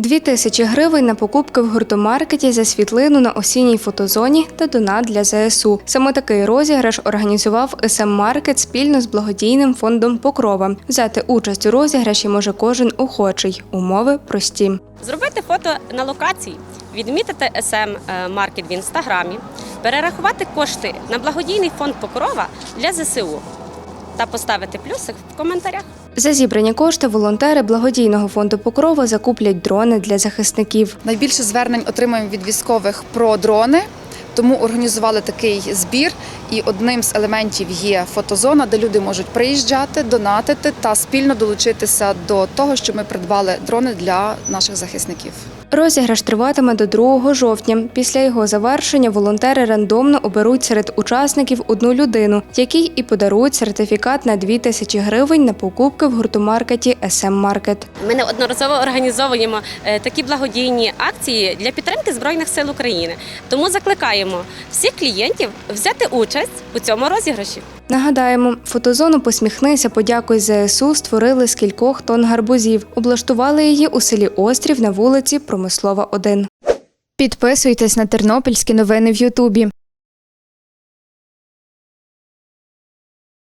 Дві тисячі гривень на покупки в гуртомаркеті за світлину на осінній фотозоні та донат для ЗСУ. Саме такий розіграш організував СМ Маркет спільно з благодійним фондом Покрова. Взяти участь у розіграші може кожен охочий. Умови прості. Зробити фото на локації, відмітити SM Маркет в інстаграмі, перерахувати кошти на благодійний фонд Покрова для ЗСУ та поставити плюсик в коментарях. За зібрані кошти волонтери благодійного фонду Покрова закуплять дрони для захисників. Найбільше звернень отримуємо від військових про дрони. Тому організували такий збір, і одним з елементів є фотозона, де люди можуть приїжджати, донатити та спільно долучитися до того, що ми придбали дрони для наших захисників. Розіграш триватиме до 2 жовтня. Після його завершення волонтери рандомно оберуть серед учасників одну людину, якій і подарують сертифікат на 2 тисячі гривень на покупки в гуртомаркеті SM Маркет. Ми неодноразово організовуємо е, такі благодійні акції для підтримки Збройних сил України. Тому закликаємо всіх клієнтів взяти участь у цьому розіграші. Нагадаємо, фотозону Посміхнися, подякуй ЗСУ створили з кількох тонн гарбузів. Облаштували її у селі Острів на вулиці Промислова 1. Підписуйтесь на тернопільські новини в Ютубі.